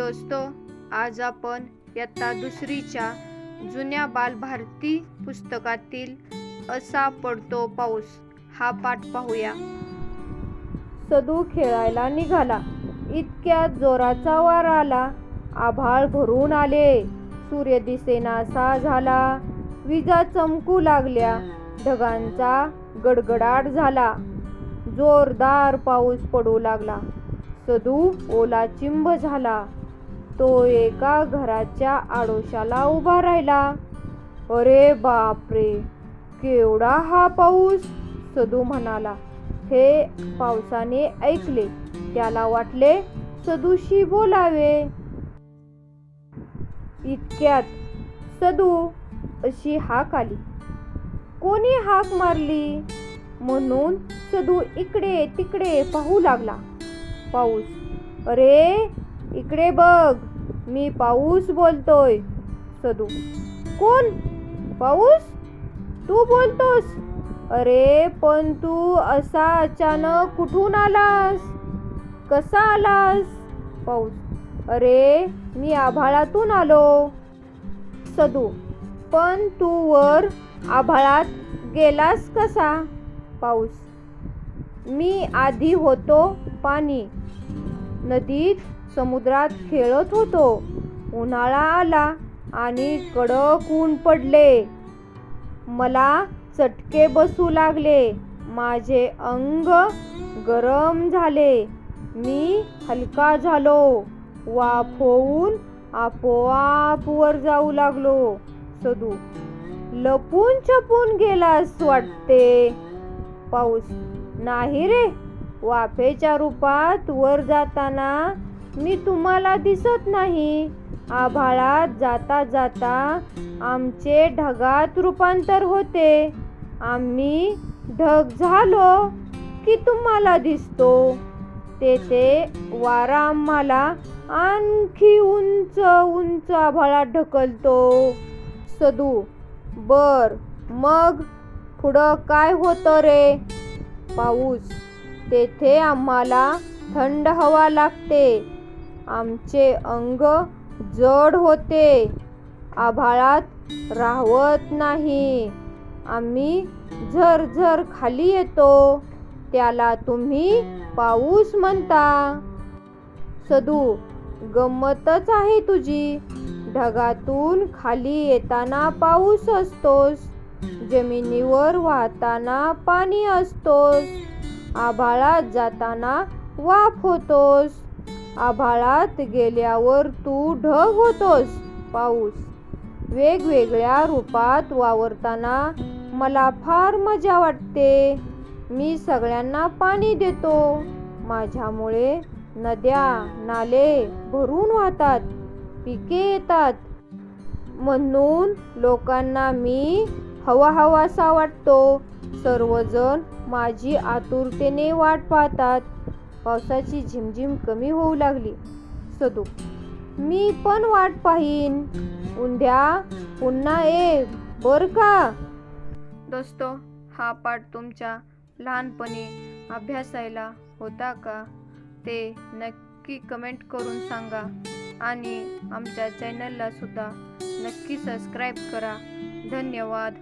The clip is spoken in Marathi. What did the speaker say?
दोस्तो आज आपण इयत्ता दुसरीच्या जुन्या बालभारती पुस्तकातील असा पडतो पाऊस हा पाठ पाहूया. सदू खेळायला निघाला. इतक्या जोराचा वारा आला. आभाळ भरून आले. सूर्य दिसेनासा झाला. विजा चमकू लागल्या. ढगांचा गडगडाट झाला. जोरदार पाऊस पडू लागला. सदू ओला चिंब झाला. तो एका घराच्या आडोशाला उभा राहिला. अरे बापरे केवढा हा पाऊस सदू म्हणाला. हे पावसाने ऐकले. त्याला वाटले सदूशी बोलावे. इतक्यात सदू अशी हाक आली. कोणी हाक मारली? म्हणून सदू इकडे तिकडे पाहू लागला. पाऊस. अरे इकडे बघ मी पाऊस बोलतोय सदू. कोण? पाऊस? तू बोलतोस. अरे पण तू असा अचानक कुठून आलास? कसा आलास? पाऊस. अरे मी आभाळातून आलो सदू. पण तू वर आभाळात गेलास कसा? पाऊस. मी आधी होतो पाणी. नदीत समुद्रात खेळत होतो. उन्हाळा आला आणि कडक ऊन पडले. मला चटके बसू लागले. माझे अंग गरम झाले. मी हलका झालो. वाफ होऊन आपोआप वर जाऊ लागलो. सदू लपून छपून गेलास वाटते? पाऊस. नाही रे. वाफेच्या रूपात वर जाताना मी तुम्हाला दिसत नाही. आभाळात जाता जाता आमचे ढगात रूपांतर होते. आम्ही ढग झालो की तुम्हाला दिसतो. तेथे वारा आम्हाला आणखी उंच उंच आभाळात ढकलतो. सदू बर मग पुढं काय होतं रे? पाऊस तेथे आम्हाला थंड हवा लागते. आमचे अंग जड होते. आभाळात राहवत नाही. आम्ही झरझर खाली येतो. त्याला तुम्ही पाऊस म्हणता. सदू गंमतच आहे तुझी. ढगातून खाली येताना पाऊस असतोस. जमिनीवर वाहताना पाणी असतोस. आभाळात जाताना वाफ होतोस. आभाळात गेल्यावर तू ढग होतोस पाऊस. वेगवेगळ्या रूपात वावरताना मला फार मजा वाटते. मी सगळ्यांना पाणी देतो. माझ्यामुळे नद्या नाले भरून वाहतात पिके येतात. म्हणून लोकांना मी हवा हवासा वाटतो. सर्वजण माझी आतुरतेने वाट पाहतात. पावसाची झिमझिम कमी होऊ लागली. सदू मी पण वाट पाहीन. उद्या पुन्हा ये बर का? दोस्तो हा पाठ तुमच्या लहानपणी अभ्यासायला होता का? ते नक्की कमेंट करून सांगा आणि आमच्या चॅनलला सुद्धा नक्की सबस्क्राईब करा. धन्यवाद.